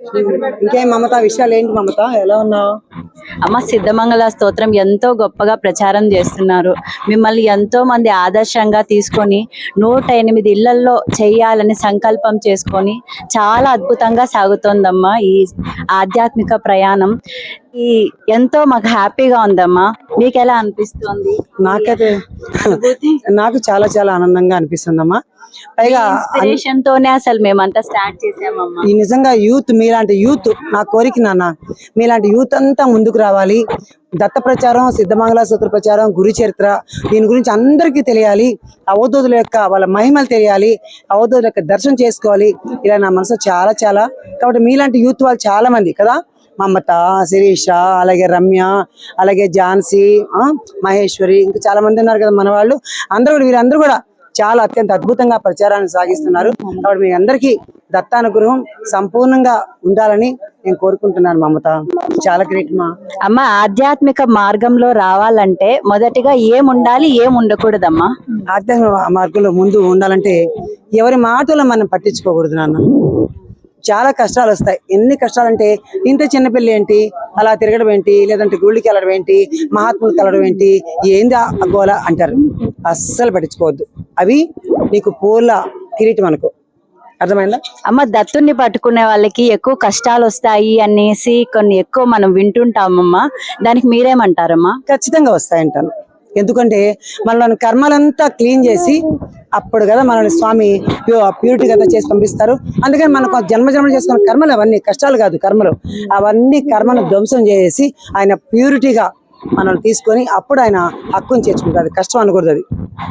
ఇంకేం మమత విషయాలు ఏంటి మమత? ఎలా ఉన్నావు? అమ్మ సిద్ధమంగళ స్తోత్రం ఎంతో గొప్పగా ప్రచారం చేస్తున్నారు. మిమ్మల్ని ఎంతో మంది ఆదర్శంగా తీసుకొని నూట ఎనిమిది ఇళ్ళలో చేయాలని సంకల్పం చేసుకొని చాలా అద్భుతంగా సాగుతోందమ్మా ఈ ఆధ్యాత్మిక ప్రయాణం. ఈ ఎంతో మాకు హ్యాపీగా ఉందమ్మా. మీకు ఎలా అనిపిస్తుంది? నాకైతే నాకు చాలా చాలా ఆనందంగా అనిపిస్తుందమ్మా. పైగా ఇన్స్పిరేషన్ తోనే అసలు మేమంతా స్టార్ట్ చేసామమ్మా. ఈ నిజంగా యూత్ మీలాంటి యూత్ నా కోరిక నాన్న మీలాంటి యూత్ అంతా ముందుకు రావాలి. దత్త ప్రచారం సిద్ధమంగళ సూత్ర ప్రచారం గురు చరిత్ర దీని గురించి అందరికీ తెలియాలి. అవధూతుల యొక్క వాళ్ళ మహిమలు తెలియాలి. అవధూతుల యొక్క దర్శనం చేసుకోవాలి. ఇలా నా మనసు చాలా చాలా కాబట్టి మీలాంటి యూత్ వాళ్ళు చాలా మంది కదా? మమత శిరీష అలాగే రమ్య అలాగే ఝాన్సీ మహేశ్వరి ఇంకా చాలా మంది ఉన్నారు కదా మన వాళ్ళు. అందరూ కూడా వీళ్ళందరూ కూడా చాలా అత్యంత అద్భుతంగా ప్రచారాన్ని సాగిస్తున్నారు. కాబట్టి మీ అందరికీ దత్తానుగ్రహం సంపూర్ణంగా ఉండాలని నేను కోరుకుంటున్నాను మమత. చాలా గ్రేట్ మా. అమ్మ ఆధ్యాత్మిక మార్గంలో రావాలంటే మొదటిగా ఏం ఉండాలి ఏం ఉండకూడదమ్మా ఆధ్యాత్మిక మార్గంలో ముందు ఉండాలంటే ఎవరి మాటలు మనం పట్టించుకోకూడదు నాన్న. చాలా కష్టాలు వస్తాయి. ఎన్ని కష్టాలంటే ఇంత చిన్న పిల్ల ఏంటి? అలా తిరగడం ఏంటి? లేదంటే గుళ్ళకి వెళ్ళడం ఏంటి? మహాత్ములకు వెళ్ళడం ఏంటి? ఏంది ఆ గోల అంటారు. అస్సలు పట్టించుకోవద్దు. అవి నీకు పూల కిరీటం అనుకో. అర్థమైందా? అమ్మ దత్తుని పట్టుకునే వాళ్ళకి ఎక్కువ కష్టాలు వస్తాయి అనేసి కొన్ని ఎక్కువ మనం వింటుంటామమ్మా. దానికి మీరేమంటారమ్మా? ఖచ్చితంగా వస్తాయంటాను. ఎందుకంటే మనలోని కర్మలంతా క్లీన్ చేసి అప్పుడు కదా మనల్ని స్వామి ప్యూరిటీ కదా చేసి పంపిస్తారు. అందుకని మనకు జన్మ జన్మ చేసుకున్న కర్మలు అవన్నీ కష్టాలు కాదు కర్మలు. అవన్నీ కర్మను ధ్వంసం చేసి ఆయన ప్యూరిటీగా మనల్ని తీసుకొని అప్పుడు ఆయన హక్కుని చేర్చుకుంటారు. అది కష్టం అనకూడదు అది.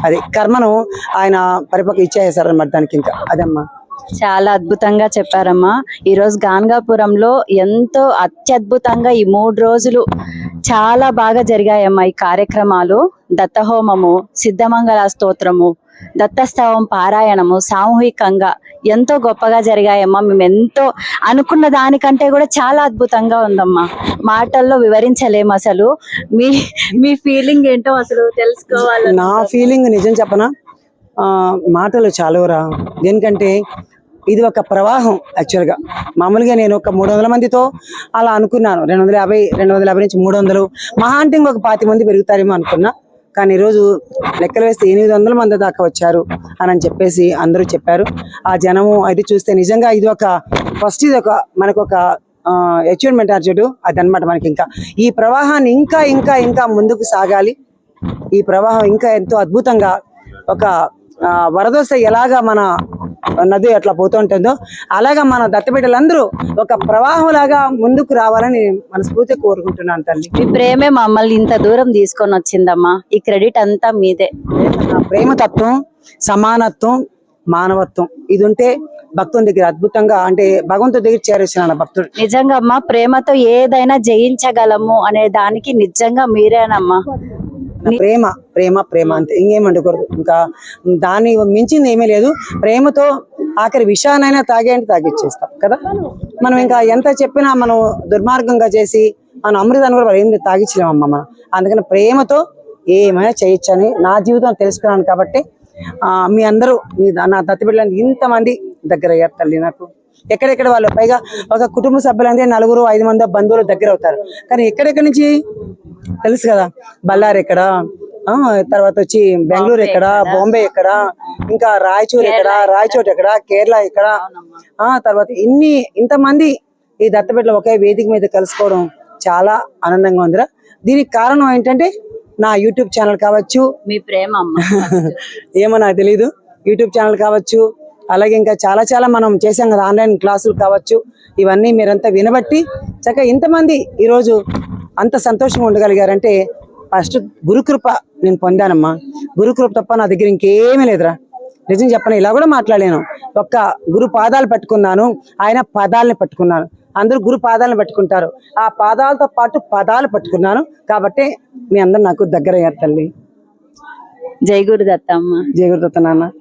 అది కర్మను ఆయన పరిపక్వ ఇచ్చేసారన్నమాట దానికి ఇంకా. అదమ్మా. చాలా అద్భుతంగా చెప్పారమ్మా. ఈరోజు గాన్గాపురంలో ఎంతో అత్యద్భుతంగా ఈ మూడు రోజులు చాలా బాగా జరిగాయమ్మా ఈ కార్యక్రమాలు. దత్తహోమము సిద్ధమంగళ స్తోత్రము దత్తస్తవం పారాయణము సామూహికంగా ఎంతో గొప్పగా జరిగాయమ్మా. మేము ఎంతో అనుకున్న దానికంటే కూడా చాలా అద్భుతంగా ఉందమ్మా. మాటల్లో వివరించలేము అసలు. మీ మీ ఫీలింగ్ ఏంటో అసలు తెలుసుకోవాలి నా ఫీలింగ్ నిజం చెప్పనా? ఆ, మాటలు చాలవరా దేనికంటే ఇది ఒక ప్రవాహం యాక్చువల్గా మామూలుగా నేను ఒక మూడు వందల మందితో అలా అనుకున్నాను. రెండు వందల యాభై రెండు వందల యాభై నుంచి మూడు వందలు. మహా అంటే ఒక పాతి మంది పెరుగుతారేమో అనుకున్నా. కానీ ఈరోజు లెక్కలు వేస్తే ఎనిమిది వందల మంది దాకా వచ్చారు అని అని చెప్పేసి అందరూ చెప్పారు. ఆ జనము అది చూస్తే నిజంగా ఇది ఒక ఫస్ట్ ఇది ఒక మనకు ఒక అచీవ్మెంట్ అర్జెంట్ అది అనమాట మనకి ఇంకా. ఈ ప్రవాహాన్ని ఇంకా ఇంకా ఇంకా ముందుకు సాగాలి. ఈ ప్రవాహం ఇంకా ఎంతో అద్భుతంగా ఒక వరదోస ఎలాగా మన నది అట్లా పోతూ ఉంటుందో. అలాగా మన దత్తబిడ్డలందరూ ఒక ప్రవాహం లాగా ముందుకు రావాలని మనస్ఫూర్తిగా కోరుకుంటున్నాను తల్లి. మీ ప్రేమే మమ్మల్ని ఇంత దూరం తీసుకొని వచ్చిందమ్మా. ఈ క్రెడిట్ అంతా మీదే. ఆ ప్రేమతత్వం సమానత్వం మానవత్వం. ఇది ఉంటే భక్తుని దగ్గర అద్భుతంగా అంటే భగవంతుడి దగ్గర చేరేసిన భక్తుడు. నిజంగా అమ్మా ప్రేమతో ఏదైనా జయించగలము అనే దానికి నిజంగా మీరేనమ్మా. ప్రేమ ప్రేమ ప్రేమ అంతే. ఇంకేం వండకూడదు ఇంకా దాన్ని మించింది ఏమీ లేదు. ప్రేమతో ఆఖరి విషయానైనా తాగే అంటే తాగిచ్చేస్తాం కదా? మనం ఇంకా ఎంత చెప్పినా మనం దుర్మార్గంగా చేసి మనం అమృతాన్ని కూడా ఏం తాగించలేమమ్మా మనం. అందుకని ప్రేమతో ఏమైనా చేయొచ్చని నా జీవితం తెలుసుకున్నాను కాబట్టి ఆ, మీ అందరూ మీ నా దత్తబిడ్డలని ఇంతమంది దగ్గర అయ్యారు తల్లి నాకు. ఎక్కడెక్కడ వాళ్ళు? పైగా ఒక కుటుంబ సభ్యులంటే నలుగురు ఐదు మంది బంధువులు దగ్గర అవుతారు. కానీ ఎక్కడెక్కడి నుంచి? తెలుసు కదా బళ్ళారి ఎక్కడ? ఆ, తర్వాత వచ్చి బెంగళూరు ఎక్కడ? బాంబే ఎక్కడ? ఇంకా రాయచూర్ ఎక్కడ? రాయచోట్ ఎక్కడ? కేరళ ఎక్కడ? ఆ తర్వాత ఇన్ని ఇంతమంది ఈ దత్తబిడ్డలు ఒకే వేదిక మీద కలుసుకోవడం చాలా ఆనందంగా ఉందిరా. దీనికి కారణం ఏంటంటే నా యూట్యూబ్ ఛానల్ కావచ్చు. మీ ప్రేమ ఏమో నాకు తెలియదు యూట్యూబ్ ఛానల్ కావచ్చు అలాగే ఇంకా చాలా చాలా మనం చేసాం కదా ఆన్లైన్ క్లాసులు కావచ్చు ఇవన్నీ మీరంతా వినబట్టి చక్కగా ఇంతమంది ఈరోజు అంత సంతోషంగా ఉండగలిగారంటే ఫస్ట్ గురుకృప నేను పొందానమ్మా. గురుకృప తప్ప నా దగ్గర ఇంకేమీ లేదురా. నిజం చెప్పను ఇలా కూడా మాట్లాడలేను. ఒక్క గురు పాదాలు పట్టుకున్నాను ఆయన పదాలని పట్టుకున్నాను. అందరూ గురు పాదాలను పట్టుకుంటారు. ఆ పాదాలతో పాటు పదాలు పట్టుకున్నాను. కాబట్టి మీ అందరు నాకు దగ్గర అయ్యారు తల్లి. జై గురుదత్త అమ్మ. జయగురుదత్త నాన్న.